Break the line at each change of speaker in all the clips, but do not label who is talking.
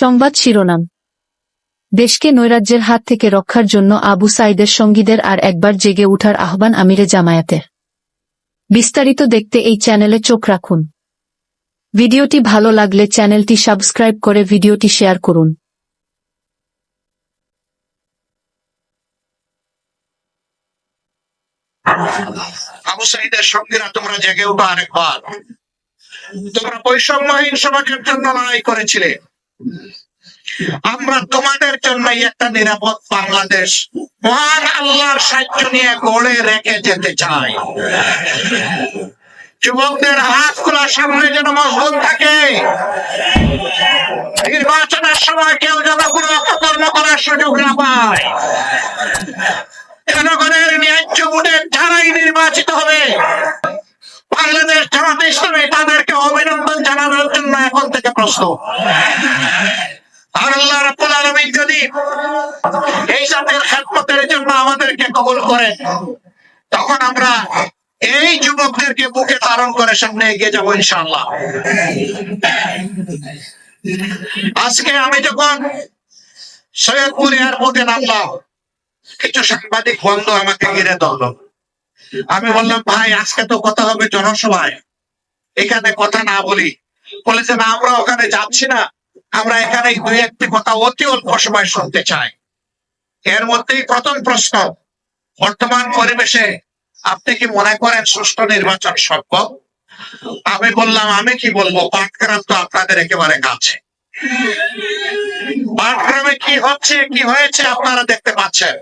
সংবাদ শিরোনাম। দেশকে নৈরাজ্যের হাত থেকে রক্ষার জন্য আবু সাইদের সঙ্গীদের আর একবার জেগে উঠার আহ্বান আমিরে জামায়াতের। বিস্তারিত দেখতে এই চ্যানেলে চোখ রাখুন। ভিডিওটি ভালো লাগলে চ্যানেলটি সাবস্ক্রাইব করে ভিডিওটি শেয়ার করুন।
তোমরা বৈষম্যহীন সমাজের জন্য লড়াই করেছিলে। আমরা তোমাদের জন্য একটা নিরাপদ বাংলাদেশ। মহান আল্লাহর সাহায্য নিয়ে গড়ে রেখে যেতে চাই। যুবকদের হাত খোলা সামনে যেন মজবুত থাকে। নির্বাচনের সময় কেউ যেন কোনো অপকর্ম করার সুযোগ না পায়। জনগণের ন্যায্য ভোটের ধারাই নির্বাচিত হবে। বাংলাদেশ জামাতে ইসলামী তাদেরকে অভিনন্দন জানানোর জন্য এখন থেকে প্রস্তুত আর আল্লাহ রাব্বুল আলামিন যদি এই জাতের খেদমতের জন্য আমাদেরকে কবুল করেন, তখন আমরা এই যুবকদেরকে বুকে ধারণ করে সামনে এগিয়ে যাব ইনশাআল্লাহ। আজকে আমি যখন সৈয়দপুর এয়ারপোর্টে নামলাম, কিছু সাংবাদিক বন্ধু আমাকে ঘিরে ধরলো। আমি বললাম, ভাই, আজকে তো কথা হবে জনসভায়। এখানে কথা না বলি বলেছে না, আমরা ওখানে যাচ্ছি না। আমরা এখানে দুই একটি কথা অতি অল্প সময় শুনতে চাই। এর মধ্যেই প্রথম প্রশ্ন, বর্তমান পরিবেশে আপনি কি মনে করেন সুষ্ঠু নির্বাচন সম্ভব? আমি বললাম, আমি কি বলব? পাটগ্রাম তো আপনাদের একেবারে কাছে। পাটগ্রামে কি হচ্ছে, কি হয়েছে আপনারা দেখতে পাচ্ছেন।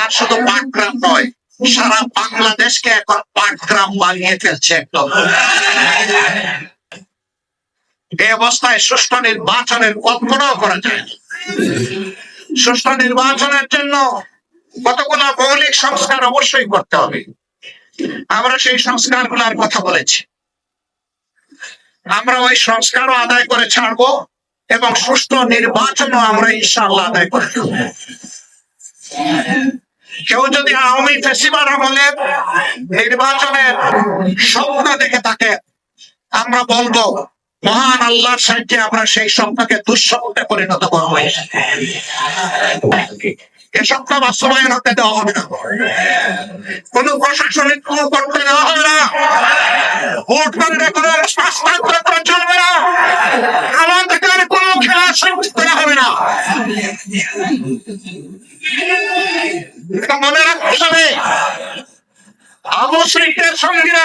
আর শুধু পাটগ্রাম নয়, সারা বাংলাদেশকে এখন পাটগ্রাম বানিয়ে ফেলছে একদম। এই অবস্থায় সুষ্ঠু নির্বাচনের কল্পনাও করা যায়। সুষ্ঠু নির্বাচনের জন্য কতগুলো মৌলিক সংস্কার অবশ্যই করতে হবে। আমরা সেই সংস্কারগুলোর কথা বলেছি। আমরা ওই সংস্কারও আদায় করে ছাড়বো এবং সুষ্ঠু নির্বাচনও আমরা ইনশাআল্লাহ আদায় করে কেউ যদি আওয়ামী ফেসিবার আমলে নির্বাচনের স্বপ্ন দেখে থাকে আমরা বলব মহান আল্লাহর সাহায্যে আমরা সেই স্বপ্নকে দুঃস্বপ্নে পরিণত করব। এ স্বপ্ন বাস্তবায়ন হতে দেওয়া হবে না। কোন প্রশাসনিক কোনো করতে দেওয়া হবে না। ভোট কেন্দ্রে কোনো হস্তান্তর করা চলবে না। আমাদের কোনো খেলা করা হবে না। মনে রাখতে হবে। আবু সাইদের সঙ্গীরা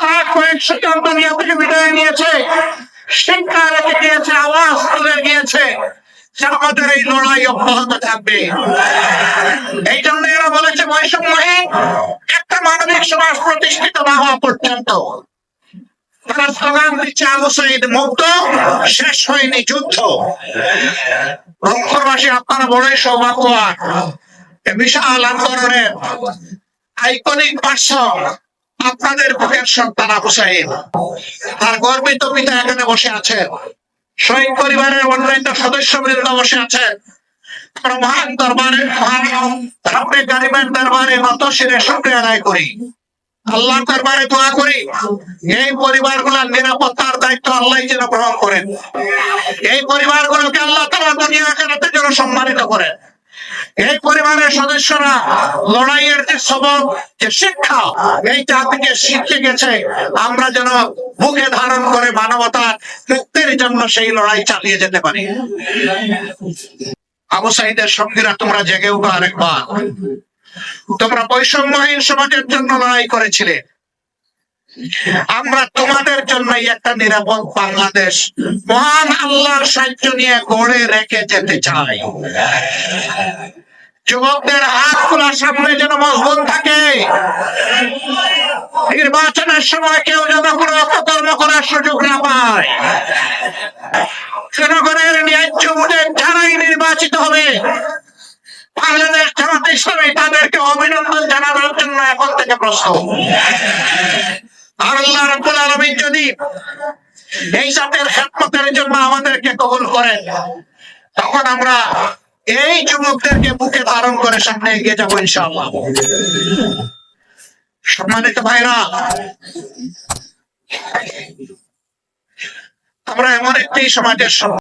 তারা কয়েক সিদ্ধান্ত নিয়ে থেকে বিদায় নিয়েছে। শিক্ষা রেখে গিয়েছে, আওয়াজ তুলে একটা মানবিক সমাজ প্রতিষ্ঠিত না হওয়া পর্যন্ত তারা স্লোগান দিচ্ছে সাইদ মুক্ত শেষ হয়নি যুদ্ধ। রক্ষরবাসী আপনারা বড়ই সৌভাগ্যবান। বিশাল আন্দোলনের আইকনিক পার্শ্ব আপনাদের বুকের সন্তান আবু সাহেব তার গর্বিত পিতা এখানে বসে আছেন। শহীদ পরিবারের অন্যান্য সদস্য বৃন্দ বসে আছেন। দরবারে রাব্বে গারিবের দরবারে নত শুক্রিয়া আদায় করি। আল্লাহ দরবারে দোয়া করি, এই পরিবারগুলোর নিরাপত্তার দায়িত্ব আল্লাহ যেন গ্রহণ করেন। এই পরিবারগুলোকে আল্লাহ তারা দুনিয়া যেন সম্মানিত করেন। এই পরিবারের সদস্যরা লড়াইয়ের যে সবক, যে শিক্ষা, এই জাতিকে শিখতে গেছে, আমরা যেন বুকে ধারণ করে মানবতার মুক্তির জন্য সেই লড়াই চালিয়ে যেতে পারি। আবু সঙ্গীরা, তোমরা জেগে উঠো আরেকবার। তোমরা বৈষম্যহীন সমাজের জন্য লড়াই করেছিলে। আমরা তোমাদের জন্যই একটা নিরাপদ বাংলাদেশ। মহান আল্লাহর সাহায্য নিয়ে গড়ে রেখে যেতে চাই। যুবকদের হাত খোলার সামনে যেন মজবুত থাকে। নির্বাচনের সময় কেউ যেন কোনো অপকর্ম করার সুযোগ না পায়। জনগণের ন্যায্য ভোটের ধারাই নির্বাচিত হবে। বাংলাদেশ ইসলামী তাদেরকে অভিনন্দন জানানোর জন্য এখন থেকে প্রস্তুত। আর আল্লাহ রাব্বুল আলামিন যদি এই জাতের খেদমতের জন্য আমাদেরকে কবুল করেন, তখন আমরা এই যুবকদেরকে বুকে ধারণ করে সামনে এগিয়ে যাব ইনশাআল্লাহ। সম্মানিত ভাইরা, আমরা এমন একটি সমাজের